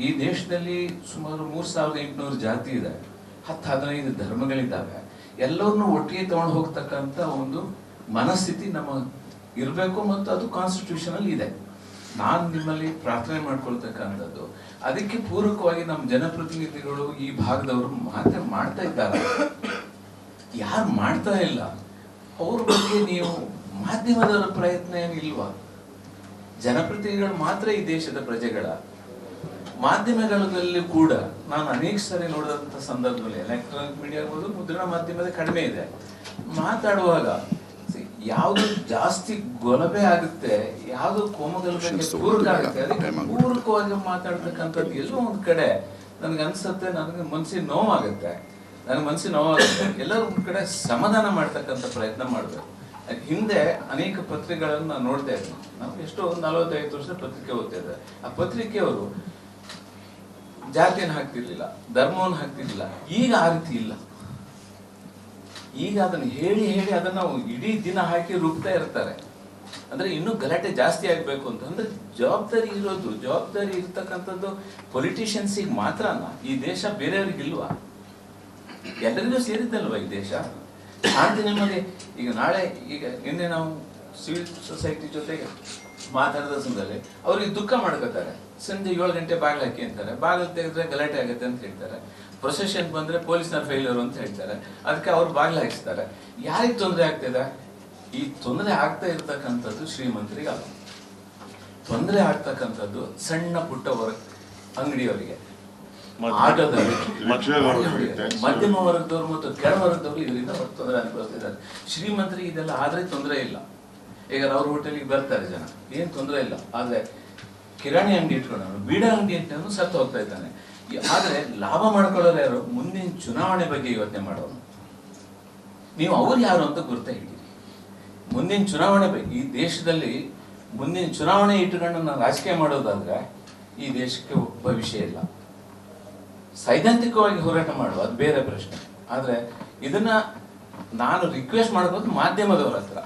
ಈ ದೇಶದಲ್ಲಿ ಸುಮಾರು ಮೂರ್ ಸಾವಿರದ ಎಂಟುನೂರು ಜಾತಿ ಇದೆ. ಹತ್ತು, ಹದಿನೈದು ಧರ್ಮಗಳಿದ್ದಾವೆ. ಎಲ್ಲರನ್ನೂ ಒಟ್ಟಿಗೆ ತಗೊಂಡು ಹೋಗ್ತಕ್ಕಂಥ ಒಂದು ಮನಸ್ಥಿತಿ ನಮ್ಮ ಇರಬೇಕು ಮತ್ತು ಅದು ಕಾನ್ಸ್ಟಿಟ್ಯೂಷನ್ ಅಲ್ಲಿ ಇದೆ. ನಾನು ನಿಮ್ಮಲ್ಲಿ ಪ್ರಾರ್ಥನೆ ಮಾಡ್ಕೊಳ್ತಕ್ಕಂಥದ್ದು. ಅದಕ್ಕೆ ಪೂರಕವಾಗಿ ನಮ್ಮ ಜನಪ್ರತಿನಿಧಿಗಳು ಈ ಭಾಗದವರು ಮಾತ್ರ ಮಾಡ್ತಾ ಇದ್ದಾರೆ. ಯಾರು ಮಾಡ್ತಾ ಇಲ್ಲ? ಅವ್ರ ಬಗ್ಗೆ ನೀವು ಮಾಧ್ಯಮದವರ ಪ್ರಯತ್ನ ಏನಿಲ್ವಾ? ಜನಪ್ರತಿನಿಧಿಗಳು ಮಾತ್ರ ಈ ದೇಶದ ಪ್ರಜೆಗಳ. ಮಾಧ್ಯಮಗಳಲ್ಲಿ ಕೂಡ ನಾನು ಅನೇಕ ಸಾರಿ ನೋಡಿದಂತ ಸಂದರ್ಭದಲ್ಲಿ ಎಲೆಕ್ಟ್ರಾನಿಕ್ ಮೀಡಿಯಾ ಇರ್ಬೋದು ಮುದ್ರಣ ಮಾಧ್ಯಮದ ಕಡಿಮೆ ಇದೆ. ಮಾತಾಡುವಾಗ ಯಾವುದು ಜಾಸ್ತಿ ಗೊಲಭೆ ಆಗುತ್ತೆ ಯಾವುದು ಕೋಮಗಲಭೆಗೆ ಪೂರಕ ಆಗುತ್ತೆ ಅದಕ್ಕೆ ಪೂರಕವಾಗಿ ಮಾತಾಡ್ತಕ್ಕಂಥದ್ದು ಎಲ್ಲೋ ಒಂದು ಕಡೆ ನನ್ಗೆ ಅನ್ಸುತ್ತೆ ನನಗೆ ಮನಸ್ಸಿಗೆ ನೋವಾಗುತ್ತೆ. ನನಗೆ ಮನಸ್ಸಿಗೆ ನೋವಾಗುತ್ತೆ. ಎಲ್ಲರೂ ಒಂದು ಕಡೆ ಸಮಾಧಾನ ಮಾಡ್ತಕ್ಕಂಥ ಪ್ರಯತ್ನ ಮಾಡ್ಬೇಕು. ಹಿಂದೆ ಅನೇಕ ಪತ್ರಿಕೆಗಳನ್ನು ನಾನು ನೋಡ್ತಾ ಇದ್ದೆ ನಾವು ಎಷ್ಟೋ ಒಂದು ನಲವತ್ತೈದು ವರ್ಷ ಪತ್ರಿಕೆ ಓದ್ತಾ ಇದ್ದೆ. ಆ ಪತ್ರಿಕೆಯವರು ಜಾತಿಯನ್ನು ಹಾಕ್ತಿರ್ಲಿಲ್ಲ, ಧರ್ಮವನ್ನು ಹಾಕ್ತಿರ್ಲಿಲ್ಲ, ಈಗ ಆ ರೀತಿ ಇಲ್ಲ. ಈಗ ಅದನ್ನು ಹೇಳಿ ಹೇಳಿ ಅದನ್ನ ಇಡೀ ದಿನ ಹಾಕಿ ರುಬ್ತಾ ಇರ್ತಾರೆ. ಅಂದ್ರೆ ಇನ್ನೂ ಗಲಾಟೆ ಜಾಸ್ತಿ ಆಗ್ಬೇಕು ಅಂತ. ಅಂದ್ರೆ ಜವಾಬ್ದಾರಿ ಇರೋದು, ಜವಾಬ್ದಾರಿ ಇರ್ತಕ್ಕಂಥದ್ದು ಪೊಲಿಟಿಷಿಯನ್ಸಿಗೆ ಅಲ್ಲ, ಈ ದೇಶ ಬೇರೆಯವ್ರಿಗಿಲ್ವಾ ಎಲ್ಲರಿಗೂ ಸೇರಿದ್ದಲ್ವಾ ಈ ದೇಶ? ಶಾಂತಿ ನೆಮ್ಮದಿ, ಈಗ ನಾಳೆ ಈಗ ನಿನ್ನೆ ನಾವು ಸಿವಿಲ್ ಸೊಸೈಟಿ ಜೊತೆಗೆ ಮಾತಾಡಿದ ಸಂದರ್ಭದಲ್ಲಿ ಅವ್ರಿಗೆ ದುಃಖ ಮಾಡ್ಕೋತಾರೆ. ಸಂಜೆ ಏಳು ಗಂಟೆ ಬಾಗಿಲು ಹಾಕಿ ಅಂತಾರೆ. ಬಾಗಿಲು ತೆಗೆದ್ರೆ ಗಲಾಟೆ ಆಗುತ್ತೆ ಅಂತ ಹೇಳ್ತಾರೆ. ಪ್ರೊಸೆಷನ್ ಬಂದ್ರೆ ಪೊಲೀಸ್ನ ಫೇಲ್ಯೂರ್ ಅಂತ ಹೇಳ್ತಾರೆ. ಅದಕ್ಕೆ ಅವ್ರು ಬಾಗಿಲು ಹಾಕಿಸ್ತಾರೆ. ಯಾರಿಗೆ ತೊಂದರೆ ಆಗ್ತಿದೆ? ಈ ತೊಂದರೆ ಆಗ್ತಾ ಇರ್ತಕ್ಕಂಥದ್ದು ಶ್ರೀಮಂತರಿಗೆ ಅಲ್ಲ. ತೊಂದರೆ ಆಗ್ತಕ್ಕಂಥದ್ದು ಸಣ್ಣ ಪುಟ್ಟ ವರ್ಗ ಅಂಗಡಿಯವರಿಗೆ. ಮಧ್ಯಮ ವರ್ಗದವರು ಮತ್ತು ಕೆಳ ವರ್ಗದವರು ಇದರಿಂದ ತೊಂದರೆ ಅನುಭವಿಸ್ತಿದ್ದಾರೆ ಶ್ರೀಮಂತರಿಗೆ ಇದೆಲ್ಲ ಆದ್ರೆ ತೊಂದರೆ ಇಲ್ಲ. ಈಗ ಅವ್ರ ಹೋಟೆಲ್ಗೆ ಬರ್ತಾರೆ ಜನ. ಏನ್ ತೊಂದರೆ ಇಲ್ಲ. ಆದ್ರೆ ಕಿರಾಣಿ ಅಂಗಡಿ ಇಟ್ಕೊಂಡವನು, ಬೀಡ ಅಂಗಡಿ ಇಟ್ಟವನು ಸತ್ತು ಹೋಗ್ತಾ ಇದ್ದಾನೆ. ಆದರೆ ಲಾಭ ಮಾಡ್ಕೊಳ್ಳೋರು ಯಾರು? ಮುಂದಿನ ಚುನಾವಣೆ ಬಗ್ಗೆ ಯೋಚನೆ ಮಾಡೋರು. ನೀವು ಅವ್ರು ಯಾರು ಅಂತ ಗುರ್ತ ಹಿಡೀರಿ ಮುಂದಿನ ಚುನಾವಣೆ ಬಗ್ಗೆ ಈ ದೇಶದಲ್ಲಿ ಮುಂದಿನ ಚುನಾವಣೆ ಇಟ್ಟುಕೊಂಡು ನಾವು ರಾಜಕೀಯ ಮಾಡೋದಾದ್ರೆ ಈ ದೇಶಕ್ಕೆ ಭವಿಷ್ಯ ಇಲ್ಲ. ಸೈದ್ಧಾಂತಿಕವಾಗಿ ಹೋರಾಟ ಮಾಡುವ, ಅದು ಬೇರೆ ಪ್ರಶ್ನೆ. ಆದ್ರೆ ಇದನ್ನ ನಾನು ರಿಕ್ವೆಸ್ಟ್ ಮಾಡ್ಬೋದು ಮಾಧ್ಯಮದವ್ರ ಹತ್ರ.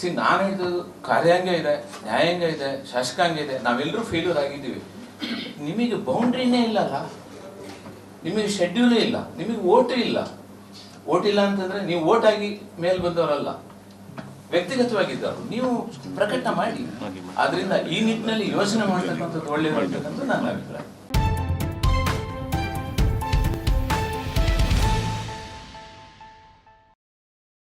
ಸಿ ನಾನು ಹೇಳಿದ್ದು ಕಾರ್ಯಾಂಗ ಇದೆ ನ್ಯಾಯಾಂಗ ಇದೆ ಶಾಸಕಾಂಗ ಇದೆ ನಾವೆಲ್ಲರೂ ಫೇಲ್ಯೂರ್ ಆಗಿದ್ದೀವಿ ನಿಮಗೆ ಬೌಂಡ್ರಿನೇ ಇಲ್ಲಲ್ಲ. ನಿಮಗೆ ಶೆಡ್ಯೂಲೇ ಇಲ್ಲ. ನಿಮಗೆ ಓಟು ಇಲ್ಲ. ಓಟ್ ಇಲ್ಲ ಅಂತಂದ್ರೆ ನೀವು ಓಟ್ ಆಗಿ ಮೇಲ್ ಬಂದವರಲ್ಲ. ವ್ಯಕ್ತಿಗತವಾಗಿದ್ದವರು. ನೀವು ಪ್ರಕಟ ಮಾಡಿ. ಅದರಿಂದ ಈ ನಿಟ್ಟಿನಲ್ಲಿ ಯೋಚನೆ ಮಾಡ್ತಕ್ಕಂಥದ್ದು ಒಳ್ಳೆಯದು ಅಂತಕ್ಕಂಥದ್ದು ನನ್ನ ಅಭಿಪ್ರಾಯ.